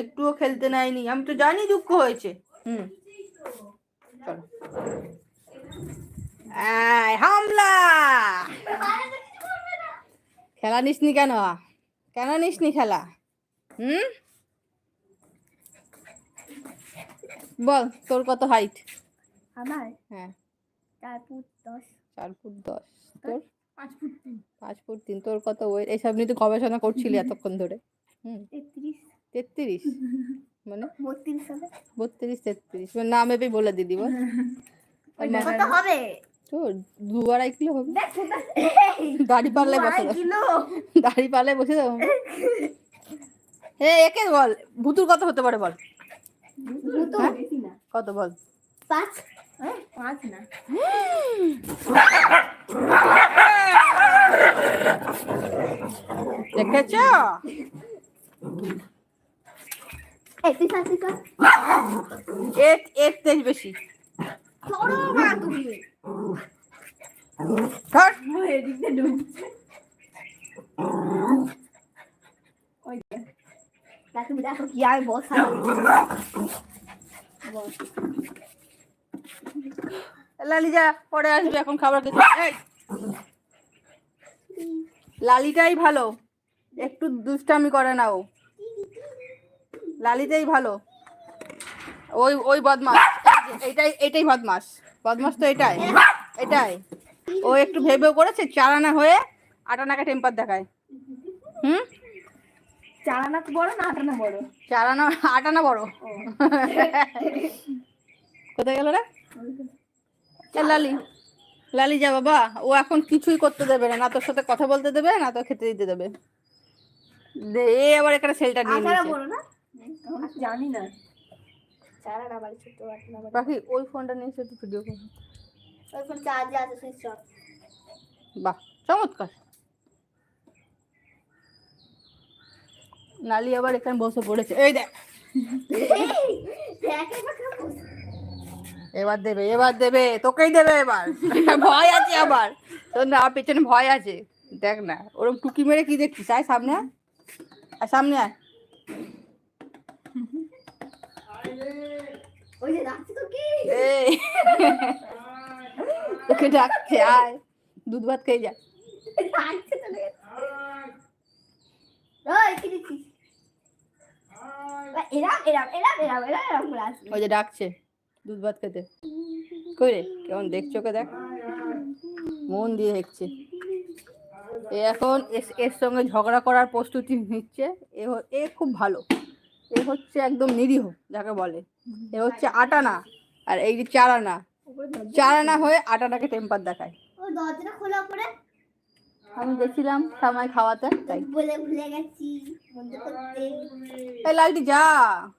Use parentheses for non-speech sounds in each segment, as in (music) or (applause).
একটুও খেলতে নেয়নি। আমি তো জানি দুঃখ হয়েছে। হুম। চলো। হামলা! খেলা নিসনি কেন? কেন নিসনি খেলা? হুম? বল তোর কত হাইট আমার? হ্যাঁ। চার ফুট দশ। চার ফুট দশ। তোর? পাঁচ ফুট তিন। পাঁচ ফুট তিন। তোর কত ওয়েট এইসব নিয়ে তুই গবেষণা করছিলি এতক্ষণ ধরে। হুম। তেত্রিশ। তেত্রিশ। মানে বত্রিশ তেত্রিশ। মানে নাম ভেবেই বলে দিদি বল আর হবে। তো দু আড়াই কিলো হবে। দাড়ি পারলে বসে দাড়ি। পারলে বসে দাও হে একে বল। ভুতুর কত হতে পারে বল? হ্যাঁ? না। কত বল? পাঁচ। হ্যাঁ পাঁচ না। দেখেছ এই তুই শান্তি কর এর এর তেজ বেশি। সরো না তুমি। ধর। এদিকে ঢুকছে দেখো দেখো কি আর বসা লালিজা পরে আসবে এখন খাবার খেতে। লালিটাই ভালো। একটু দুষ্টামি করে না ও লালিটাই ভালো। ওই ওই বদমাস এইটাই এইটাই বদমাস বদমাস তো এটাই এটাই। ও একটু ভেবে করেছে চারানা হয়ে আটানাকে টেম্পার দেখায়। হুম? চালানা তো বড় না আটানা বড়? চারানা আটানা বড়। কোথায় গেল রে? লালি লালি যা বাবা ও এখন কিছুই করতে দেবে না। না তোর সাথে কথা বলতে দেবে না তো খেতে দিতে দেবে। দে এ আবার এখানে সেলটা নিয়ে নিয়েছে। জানি না বাড়ি বাকি ওই ফোনটা নিয়ে এসে ভিডিও কর। ওই ফোন চার্জে আছে সুইচ অফ। বাহ চমৎকার। লালি আবার এখানে বসে পড়েছে। এই দেখ। এবার দেবে এবার দেবে তোকেই দেবে এবার। ভয় আছে আবার। তোর না পেছনে ভয় আছে। দেখ না ওরকম টুকি মেরে কি দেখছিস? আয় সামনে আয়। আর সামনে আয়। ওই যে ডাকছে তো কি এই তোকে ডাকছে আয় দুধ ভাত খেয়ে যা। ডাকছে ওই কি এরাম এরাম এরাম এরাম এরাম এরাম করে আসবে ওই যে ডাকছে দুধ ভাত খেতে। কই রে কেমন দেখছ ওকে দেখ। মন দিয়ে দেখছে। এ এখন এর সঙ্গে ঝগড়া করার প্রস্তুতি নিচ্ছে। এ খুব ভালো। এ হচ্ছে একদম নিরীহ যাকে বলে। এ হচ্ছে আটানা আর এই যে চারানা। চারানা হয়ে আটানাকে টেম্পার দেখায়। দরজাটা খোলা করে? আমি গেছিলাম সামাই খাওয়াতে তাই। বলে ভুলে গেছি এই লালটি যা।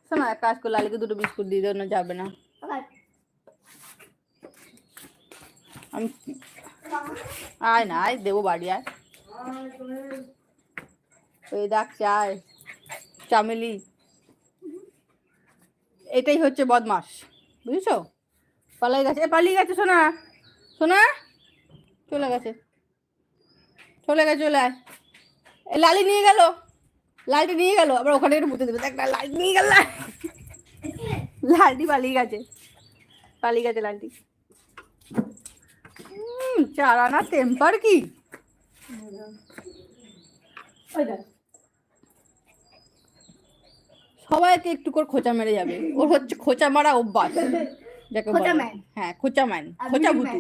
শোনা এক কাজ কর লালিকে দুটো বিস্কুট দিয়ে দেওয়া যাবে না। আমি আয় না আয় দেবো বাড়ি আয়। ওই দেখ আয় চামেলি। এটাই হচ্ছে বদমাস বুঝেছ? পালাই গেছে। পালিয়ে গেছে শোনা শোনা চলে গেছে। চলে গেছে চলে আয়। লালি নিয়ে গেল। লালটি নিয়ে গেল। আবার ওখানে একটু মুতে দেবে না লালটি নিয়ে গেল। লালটি পালিয়ে গেছে। পালিয়ে গেছে লালটি। হুম, চারানা টেম্পার কি? ওই দেখ। সবাইকে একটু করে খোঁচা মেরে যাবে। ওর হচ্ছে খোঁচা মারা অভ্যাস। যাকে। হ্যাঁ খোঁচা ম্যান খোঁচা ভুতু।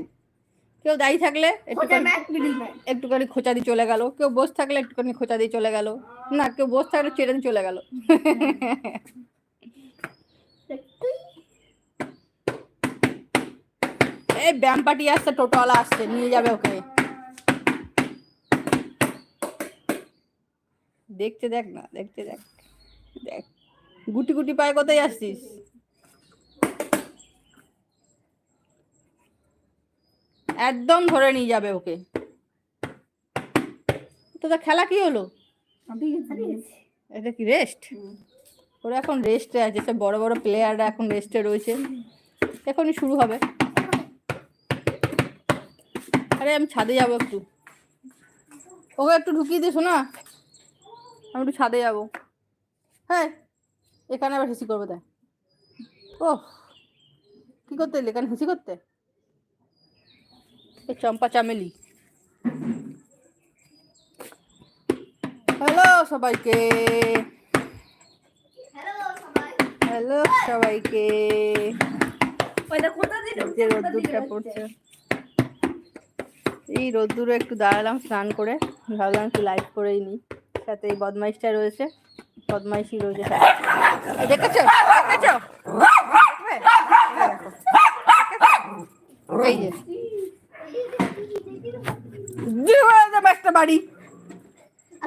কেউ দাঁড়িয়ে থাকলে একটুখানি খোঁচা দিয়ে চলে গেল। কেউ বস থাকলে একটুখানি খোঁচা দিয়ে চলে গেল। না কেউ বস থাকলে দিয়ে চলে গেল। এই ব্যায়াম পার্টি আসছে টোটোওয়ালা আসছে নিয়ে যাবে ওকে। দেখতে দেখ না দেখতে দেখ দেখ। গুটি গুটি পায়ে কোথায় আসছিস? একদম ধরে নিয়ে যাবে ওকে। তোদের খেলা কি হলো? এটা কি রেস্ট ওরা এখন রেস্টে আছে, সব বড় বড় প্লেয়াররা এখন রেস্টে রয়েছে। এখনই শুরু হবে। আরে আমি ছাদে যাব একটু। ওকে একটু ঢুকিয়ে দিস না আমি একটু ছাদে যাব। হ্যাঁ। এখানে আবার হিসি করবে তাই। ও কি করতে এলি? এখানে হিসি করতে? এই চম্পা চামেলি। হ্যালো সবাইকে। হ্যালো সবাই হ্যালো সবাইকে যে রোদ্দুরটা পড়ছে। এই রোদ্দুরে একটু দাঁড়ালাম স্নান করে। ভাবলাম একটু লাইট করেই নিই। সাথে এই বদমাইশটা রয়েছে। বদমাইশি রয়েছে দেখেছ? দেখেছ? এই দেখো। দেখেছ? এই যে দিয়ে একটা বাড়ি।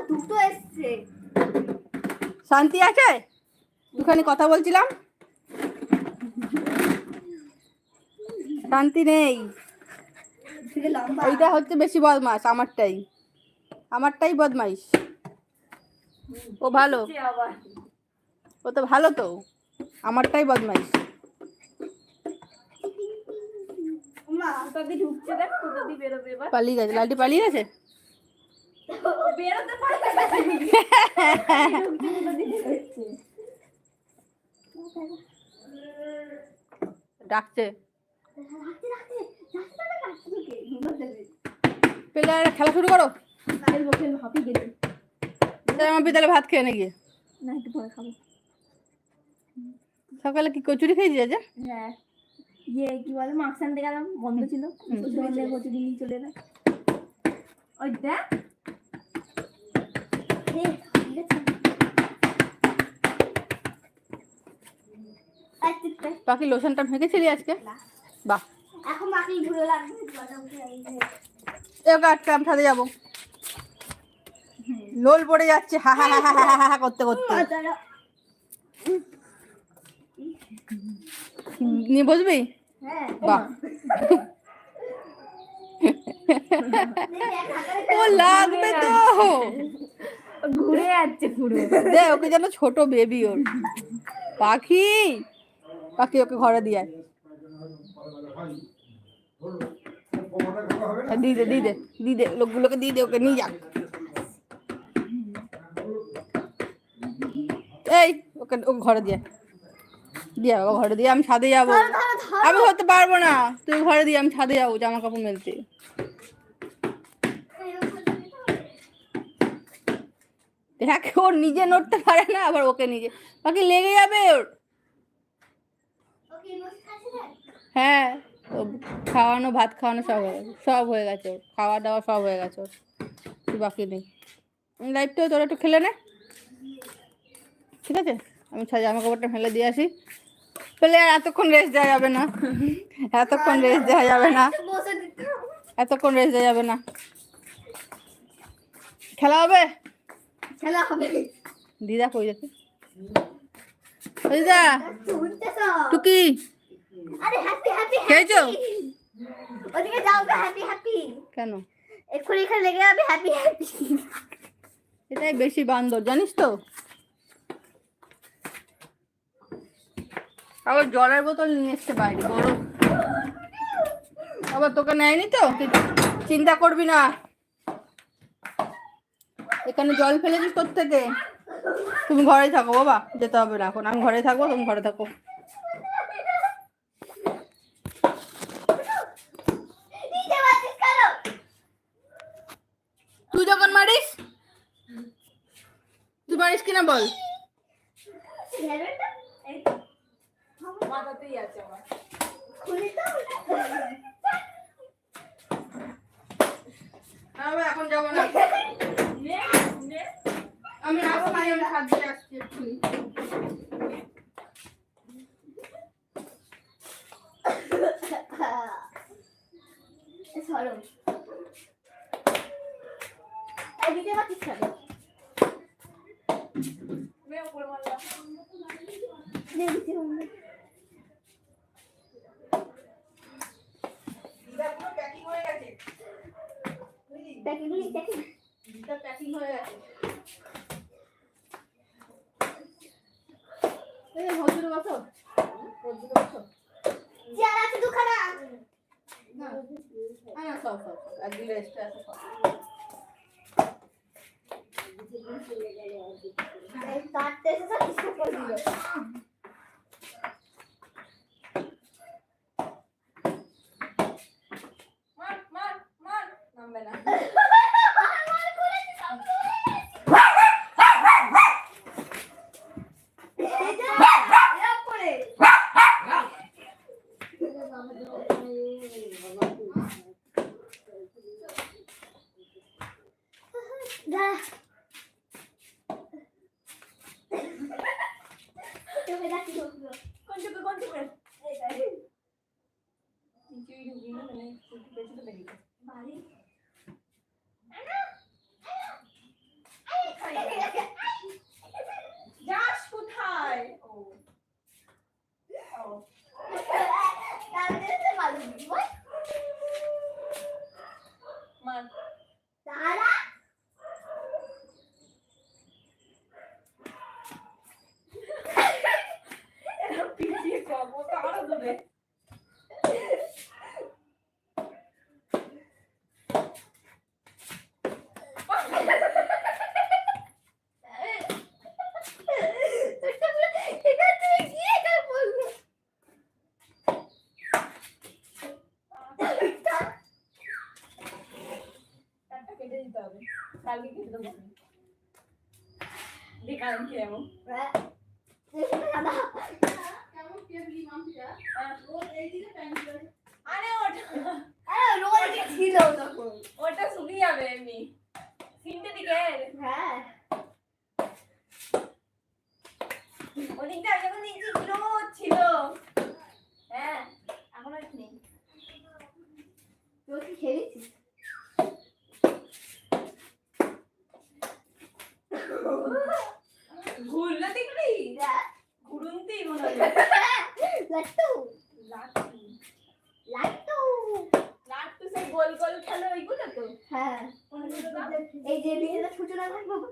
দুটো এসছে। শান্তি আছে? একটুখানি কথা বলছিলাম। শান্তি নেই। এইটা হচ্ছে বেশি বদমাস আমারটাই। আমারটাই বদমাইশ। ও ভালো। ও তো ভালো তো। আমারটাই বদমাইশ। পালিয়ে গেছে লালটি পালিয়ে গেছে? ডাকছে। পেলে খেলা শুরু করো। গেছি। তাহলে ভাত খেয়ে নে গিয়ে। না একটু পরে খাব। সকালে কি কচুরি খেয়েছি আজ হ্যাঁ। ইয়ে কি বলে মাস্ক আনতে গেলাম বন্ধ ছিল। প্রতিদিন নিয়ে চলে এলাম ওই দেখ। বাকি লোশনটা ভেঙেছিলি আজকে? বাহ। এখন বাকি ঘুরে লাগবে। এবার আজকে আমি ছাদে যাব। লোল পড়ে যাচ্ছে। হা হা হা হা হা হা করতে করতে। নিয়ে বসবি? হ্যাঁ বাহ। ও লাগবে তো। ঘুরে যাচ্ছে পুরো। দে ওকে যেন ছোট বেবি ওর। পাখি! পাখি ওকে ঘরে দিয়ে দিয়ে দে দিয়ে দে দিয়ে দে লোকগুলোকে দিয়ে দে ওকে নিয়ে যাক। এই ওকে ওকে ঘরে দিয়ে। দিয়ে বাবা ঘরে দিয়ে আমি ছাদে যাব। আমি হতে পারব না। তুই ঘরে দিয়ে আমি ছাদে যাব জামা কাপড় মেলতে। দেখ ওর নিজে নড়তে পারে না আবার ওকে নিজে। বাকি লেগে যাবে ওর। হ্যাঁ খাওয়ানো ভাত খাওয়ানো সব হয়ে গেছে। সব হয়ে গেছে ওর। খাওয়া দাওয়া সব হয়ে গেছে ওর। তুই বাকি নেই। লাইফটাও তোরা একটু খেলে নে। ঠিক আছে? আমি জামা কাপড়টা ফেলে দিয়ে আসি। পেলে আর এতক্ষণ রেস্ট দেওয়া যাবে না। এতক্ষণ রেস্ট দেওয়া যাবে না। এতক্ষণ রেস্ট দেওয়া যাবে না। খেলা হবে? খেলা হবে। দিদা কই যাচ্ছে? দিদা টুকি। আরে হ্যাপি হ্যাপি খেয়েছো? ওদিকে যাও হ্যাপি হ্যাপি কেন? এক্ষুনি এখানে লেগে যাবে হ্যাপি হ্যাপি এটাই বেশি বান্দর জানিস তো? আবার জলের বোতল নিয়ে এসছে বাইরে, বড়। আবার তোকে নেয়নি তো? চিন্তা করবি না। এখানে জল ফেলেছিস তোর থেকে। তুমি ঘরে থাকো বাবা, যেতে হবে না এখন। আমি ঘরে থাকব, তুমি ঘরে থাকো। তুই যখন মারিস, তুই মারিস কিনা বল। খুলি তো না বাবা, এখন যাব না। আমি আসব আমি আমি হাত দিয়ে আসছি এক্ষুনি। এ, সরো এই নিচে মারছিস কেন নে, দেখেন প্যাকিং হয়ে গেছে এই হজুর বসো আছে দুখানা না আয় আসো আসো আগে রেস্ট কাটতে এসে সব কিছু করে দিল। হবে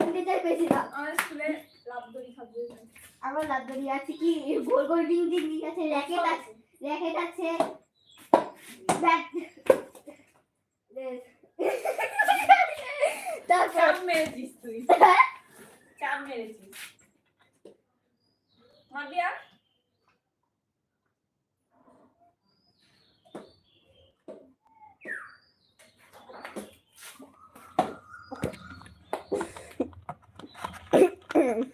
টিচার না আমার স্কুলে লাভদড়ি খাব আমার লাভদড়ি আছে কি? গোল গোল ডিং ডিং আছে র্যাকেট আছে র্যাকেট আছে। ব্যাট তারপর মেরেছিস তুই। হ্যাঁ? চাপ মেরেছিস। মাবিয়া Mm-hmm.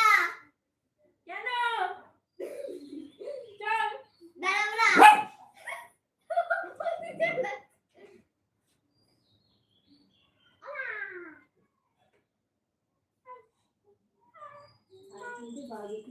بازو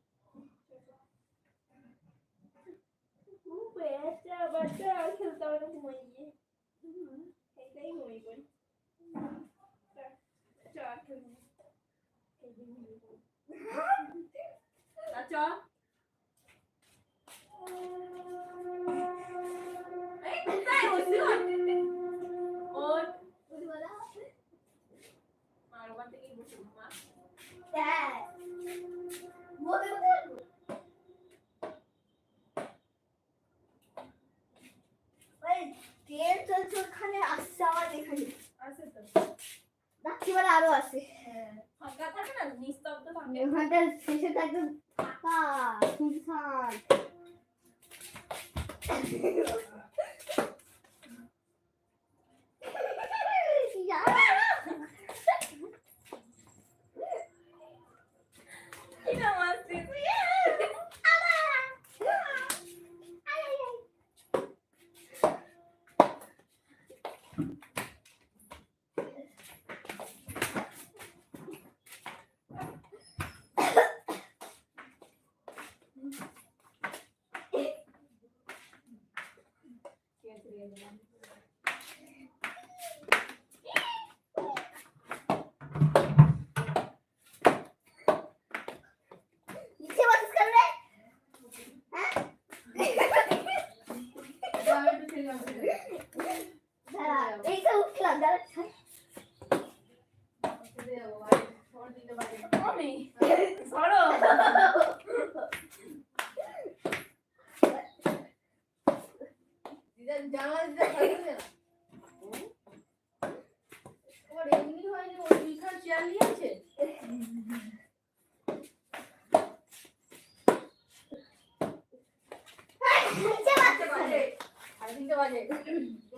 একটা বাচ্চা খেলতে হবে না ঘুমাই গিয়ে এইটাই ঘুমাই করি চল খেলি চল everyone.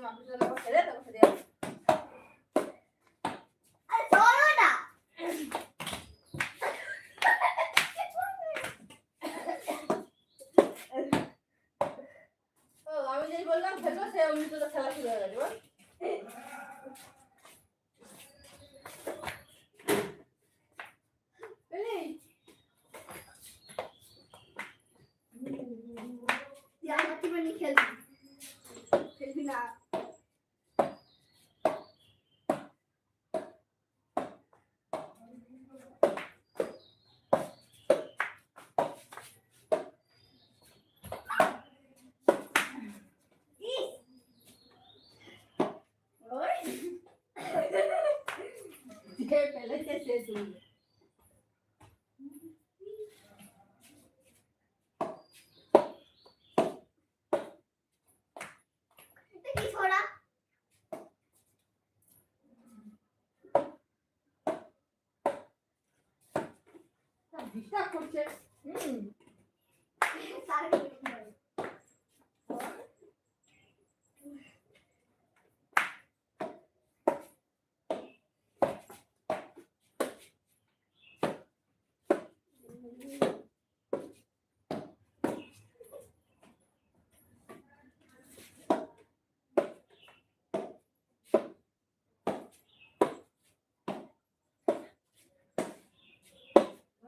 এ আছে সব। তুমি অফিস যাব খেলে তারপর খেতে যাব আরে চলো না ও আমি যেই বললাম খেলব সে অমনি তো খেলা শুরু হয়ে গেছে বল পেলি? তুই আমার টিমে নিয়ে খেলবি খেলবি না ইস যে ফেলেছে সে তুলবে এটা কি ছোড়া ডিস্টার্ব করছে হুম তার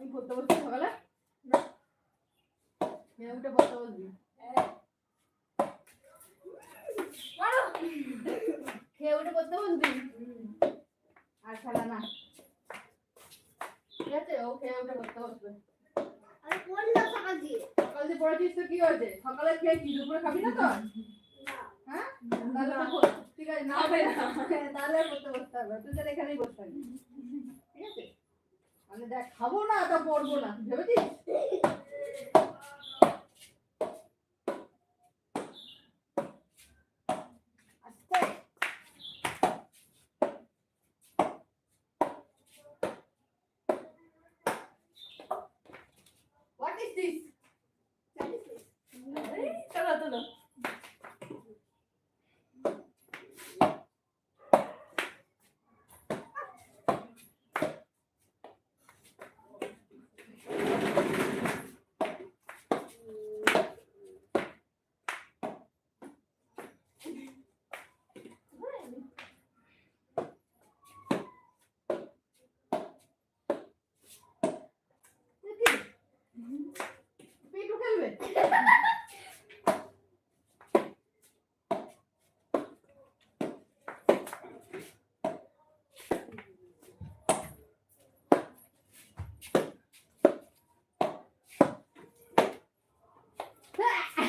আমি পড়তে বসছি সকালে? হ্যাঁ উঠে পড়তে বসবি খেয়ে উঠে পড়তে বসবি আর খেলা না। ঠিক আছে ও খেয়ে উঠে পড়তে বসবে সকাল দিয়ে। সকাল দিয়ে পড়েছিস তো কি হয়েছে? সকালে খেয়ে কি দুপুরে খাবি না তো হ্যাঁ? তাহলে ঠিক আছে না হবে তাহলে আর পড়তে বসতে হবে। তুই তাহলে এখানেই বসতে আছে মানে দেখ খাব না তা পড়ব না ভেবেছিস?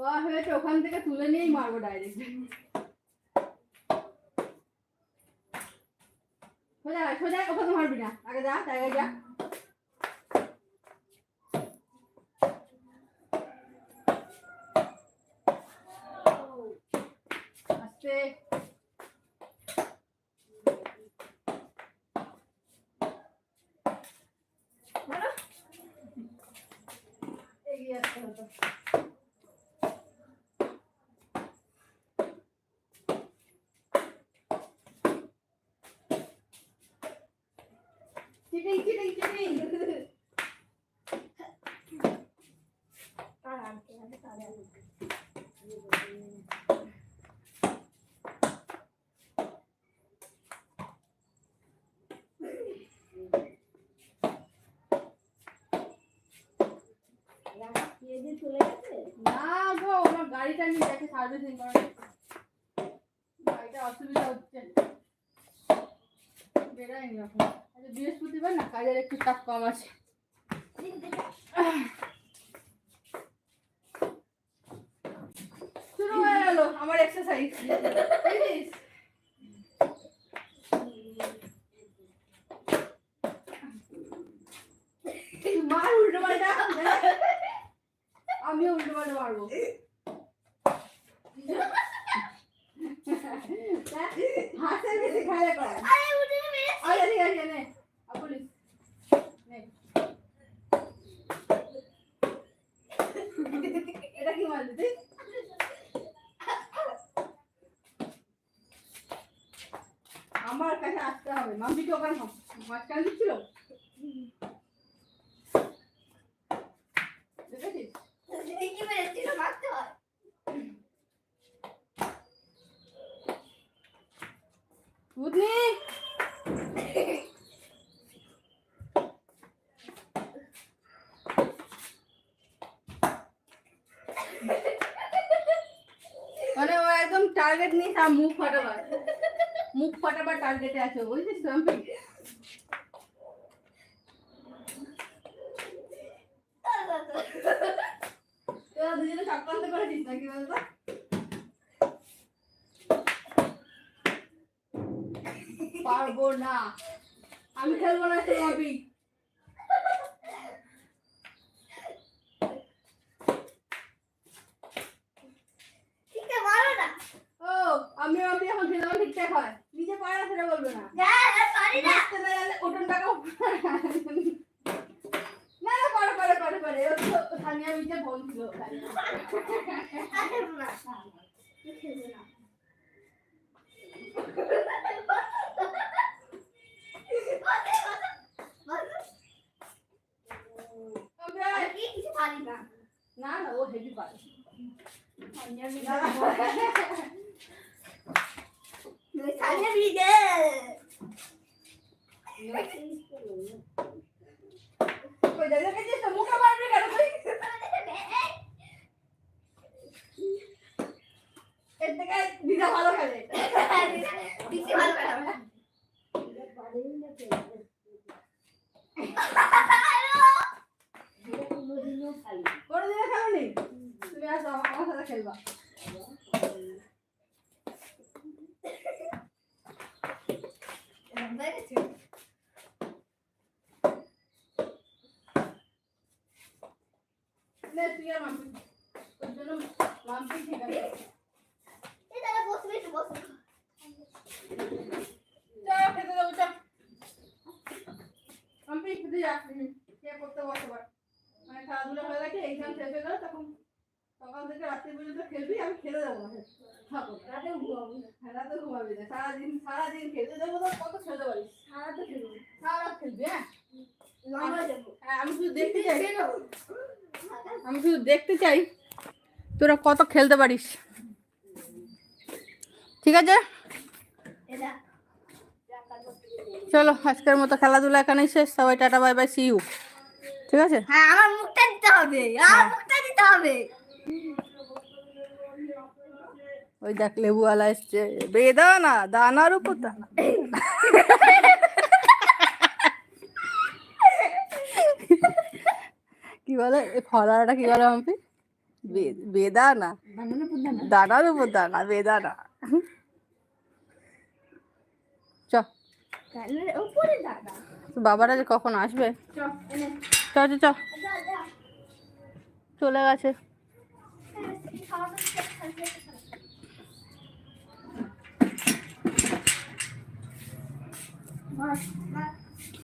ও হয়েছে, ওখান থেকে তুলে নিয়েই মারবো ডাইরেক্ট সোজা সোজা ওখানে মারবি না। আগে যা জায়গায় যা আস্তে মারো। এগিয়ে আসতে হতো চিটিং চিটিং চিটিং না গো ওনার গাড়িটা নিয়ে গেছে সার্ভিসিং করার গাড়িটা অসুবিধা হচ্ছে বেরায়নি এখন আচ্ছা বৃহস্পতিবার না কাজের একটু চাপ কম আছে। শুরু হয়ে গেল আমার এক্সারসাইজ মার উল্টো পাল্টা আমিও উল্টো পাল্টা মারবো হাসে বেশি খাইলে করে আরে উঠে মেরে আচ্ছা ঠিক আছে নে বলিস নে আমার কাছে আসতে হবে। মাম্মিকে ওখানে মাঝখানে দিচ্ছিল দেখেছিস কি মেরেছিল মারতে হয় বুঝলি মানে ও একদম তার মুখ ফাটাবার। মুখ ফাটাবার টার্গেটে আছে, বুঝছিস তো আমি বলতো? পারব না। আমি খেলব না তো দেখতে চাই। তোরা কত খেলতে পারিস। ঠিক আছে? চলো আজকের মতো খেলাধুলা এখানেই শেষ। সবাই tata bye bye see you ঠিক আছে? হ্যাঁ আমার মুখটা দিতে হবে। আমার মুখটা দিতে হবে। ওই দেখ লেবুওয়ালা এসছে। বেদানা দানার উপর দানা। (laughs) কি বলে? ফলাটা কি বলে বেদা বেদানা। দানার উপর দানা, বেদানা। চ। বাবারা যে কখন আসবে? চ চলে গেছে।